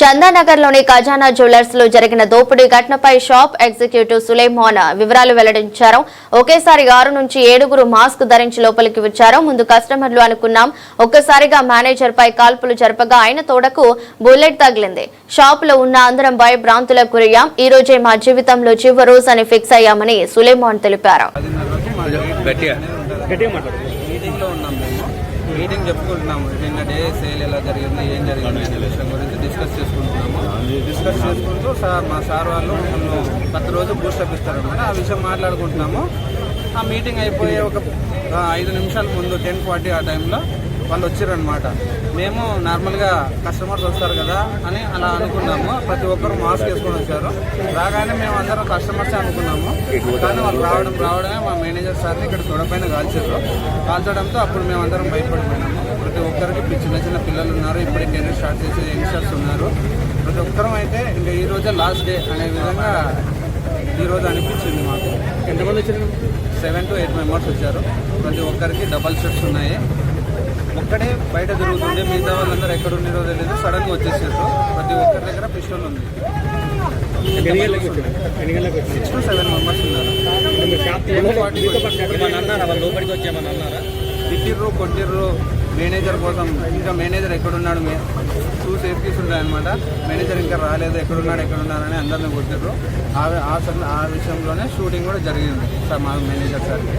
చందానగర్లోని ఖజానా జ్యువెలర్స్లో జరిగిన దోపిడీ ఘటనపై షాప్ ఎగ్జిక్యూటివ్ సులేమాన్ వివరాలు వెల్లడించారు. ఒకేసారి ఆరు నుంచి ఏడుగురు మాస్క్ ధరించి లోపలికి వచ్చారు. ముందు కస్టమర్లు అనుకున్నాం ఒక్కసారిగా మేనేజర్ పై కాల్పులు జరపగా ఆయన తోడకు బుల్లెట్ తగిలింది. షాప్లో ఉన్న అందరం భయభ్రాంతులకు గురయ్యాం. ఈ రోజే మా జీవితంలో చివరి రోజు అని ఫిక్స్ అయ్యామని సులేమాన్ తెలిపారు. మీటింగ్ చెప్పుకుంటున్నాము. నిన్న డే సేల్ ఎలా జరిగింది ఏం జరిగింది అనే విషయం గురించి డిస్కస్ చేసుకుంటున్నాము. డిస్కస్ చేసుకుంటూ సార్ మా సార్ వాళ్ళు నన్ను ప్రతి రోజు బూస్టప్ ఇస్తారన్నమాట. ఆ విషయం మాట్లాడుకుంటున్నాము. ఆ మీటింగ్ అయిపోయే ఒక ఐదు నిమిషాల ముందు టెన్ ఫార్టీ ఆ టైంలో వాళ్ళు వచ్చారనమాట మేము నార్మల్గా కస్టమర్స్ వస్తారు కదా అని అలా అనుకున్నాము. ప్రతి ఒక్కరు మాస్క్ వేసుకొని వచ్చారు. రాగానే మేము అందరం కస్టమర్స్ అనుకున్నాము. కానీ వాళ్ళు రావడం రావడమే మా మేనేజర్ సార్ని ఇక్కడ చూడపైన కాల్చారు. కాల్చడంతో అప్పుడు మేము అందరం భయపడిపోయినాము. ప్రతి ఒక్కరికి ఇప్పుడు చిన్న చిన్న పిల్లలు ఉన్నారు. ఇప్పుడు కెరీర్ స్టార్ట్ చేసే యంగ్స్టర్స్ ఉన్నారు. ప్రతి ఒక్కరం అయితే ఇంకా ఈ రోజే లాస్ట్ డే అనే విధంగా ఈ రోజు అనిపించింది మాకు. ఎంతమంది వచ్చారు? సెవెన్ టు ఎయిట్ మెంబర్స్ వచ్చారు. ప్రతి ఒక్కరికి డబల్ షర్ట్స్ ఉన్నాయి. బయట తిరుగుతుండే మిగతా వాళ్ళందరూ ఎక్కడ ఉన్నారో తెలియదు సడన్గా వచ్చేసారు ప్రతి ఒక్కరి దగ్గర పిస్టల్ ఉంది. సిక్స్ టు సెవెన్ మెంబర్స్ ఉన్నారు. తిట్టిర్రు కొట్టిర్రు. మేనేజర్ కోసం ఇంకా మేనేజర్ ఎక్కడున్నాడు మే టూ సేఫ్టీస్ ఉన్నాయన్నమాట మేనేజర్ ఇంకా రాలేదు. ఎక్కడున్నాడు ఎక్కడున్నాడు అని అందరిని కొట్టిర్రు. ఆ ఆ సం- ఆ విషయంలోనే షూటింగ్ కూడా జరిగింది. సార్ మా మేనేజర్ సార్కి.